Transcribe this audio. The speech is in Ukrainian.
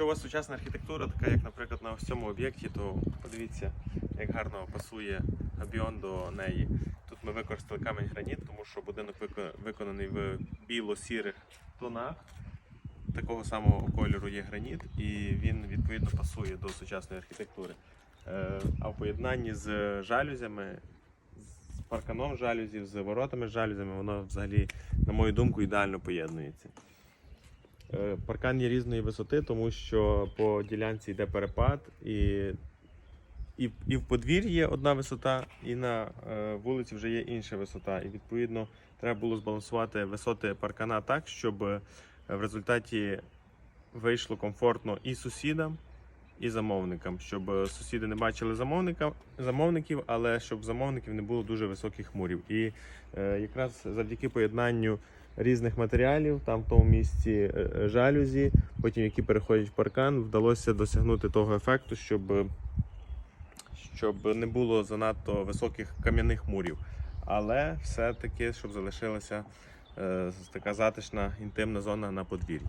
якщо у вас сучасна архітектура, така як, наприклад, на ось цьому об'єкті, то подивіться, як гарно пасує габіон до неї. Тут ми використали камінь граніт, тому що будинок виконаний в біло-сірих тонах. Такого самого кольору є граніт, і він відповідно пасує до сучасної архітектури. Е, А в поєднанні з жалюзями, з парканом жалюзів, з воротами з жалюзями, воно взагалі, на мою думку, ідеально поєднується. Е, Паркан є різної висоти, тому що по ділянці йде перепад, і, і, і в подвір'ї є одна висота, і на е, вулиці вже є інша висота. І відповідно треба було збалансувати висоти паркана так, щоб е, в результаті вийшло комфортно і сусідам, і замовникам, щоб е, сусіди не бачили замовника, замовників, але щоб замовників не було дуже високих мурів. І е, якраз завдяки поєднанню різних матеріалів, там в тому місці е, е, жалюзі, потім які переходять в паркан, вдалося досягнути того ефекту, щоб, щоб не було занадто високих кам'яних мурів. Але все-таки, щоб залишилася е, така затишна інтимна зона на подвір'ї.